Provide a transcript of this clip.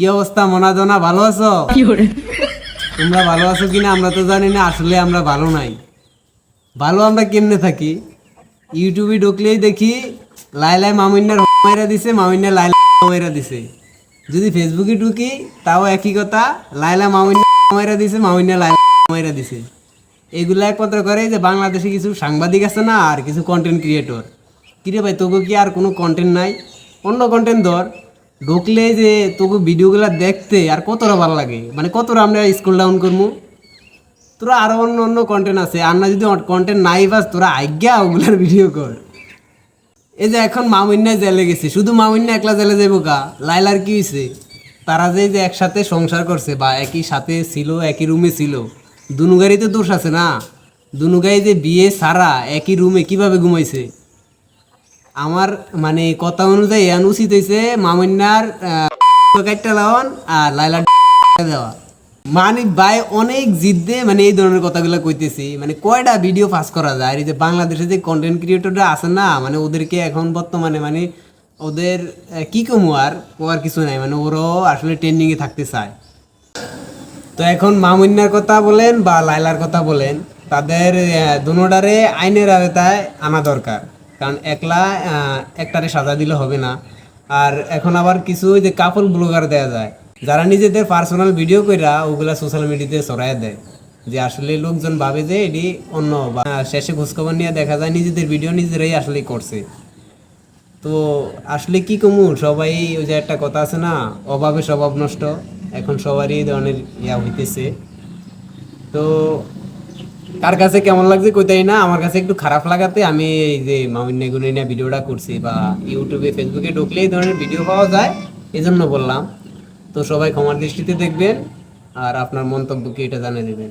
কি অবস্থা মনাজনা ভালো আছো? তোমরা ভালো আছো কিনা আমরা তো জানি না আসলে আমরা ভালো নাই। ভালো আমরা কেমনে থাকি? ইউটিউবে ঢুকলেই দেখি লাই লাইলাই মামিন্নার মাইরা দিছে মামিন্না লাইলা মাইরা দিছে। যদি ফেসবুকে ঢুকি তাও একই কথা লাইলা মামিন্না মাইরা দিছে মামিন্না লাইলা মাইরা দিছে। এগুলো একমাত্র করে যে বাংলাদেশে কিছু সাংবাদিক আছে না আর কিছু কন্টেন্ট ক্রিয়েটর কিরে ভাই তোকে কি আর কোনো কন্টেন্ট নাই? অন্য কন্টেন্ট ধর। ঢুকলে যে তোকে ভিডিওগুলো দেখতে আর কতটা ভালো লাগে? মানে কতটা আমরা স্কুল ডাউন করব তোরা আরও অন্য অন্য কন্টেন্ট আছে, আর না যদি কন্টেন্ট নাই পাস তোরা আজ্ঞা ওগুলার ভিডিও কর। এই যে এখন মামিন্না জেলে গেছে, শুধু মামিন্না একলা জেলে যাব কা? লাইলার কি হয়েছে তারা যে যে একসাথে সংসার করছে বা একই সাথে ছিল, একই রুমে ছিল, দুনুগারই তো দোষ আছে না? দুনুগাই যে বিয়ে সারা একই রুমে কীভাবে ঘুমাইছে? আমার মানে কথা অনুযায়ী এন উচিত হয়েছে মামিন্নার কাটটা লাওয়ান আর লাইলার দেওয়া। মানে ভাই অনেক জিদ্দে মানে এই ধরনের কথাগুলো কইতেছি। মানে কয়টা ভিডিও পাস করা যায়? আর এই যে বাংলাদেশে যে কন্টেন্ট ক্রিয়েটররা আছে না মানে ওদেরকে এখন বর্তমানে মানে ওদের কি কমু আর? কোয়ার কিছু নাই মানে ওরাও আসলে ট্রেন্ডিংয়ে থাকতে চায়। তো এখন মামুন্যার কথা বলেন বা লাইলার কথা বলেন, তাদের দুনোটারে আইনের আওতায় আনা দরকার। কারণ একলা একটারে সাজা দিলে হবে না। আর এখন আবার কিছু ওই যে কাপল ব্লগার দেয়া যায়, যারা নিজেদের পার্সোনাল ভিডিও কইরা ওগুলা সোশ্যাল মিডিয়াতে ছড়ায় দেয়। যে আসলে লোকজন ভাবে যে এটি অন্য বা শেষে খোঁজখবর নিয়ে দেখা যায় নিজেদের ভিডিও নিজেরাই আসলে করছে। তো আসলে কি কমু, সবাই ওই যে একটা কথা আছে না, অভাবে স্বভাব নষ্ট। এখন সবারই এই ধরনের ইয়া হইতেছে। তো কার কাছে কেমন লাগছে কোথায় না, আমার কাছে একটু খারাপ লাগাতে আমি এই যে মামিন নিয়ে ভিডিওটা করছি বা ইউটিউবে, ফেসবুকে ঢুকলে এই ধরনের ভিডিও পাওয়া যায় এই জন্য বললাম। তো সবাই ক্ষমার দৃষ্টিতে দেখবেন আর আপনার মন্তব্যকে এটা জানিয়ে দেবেন।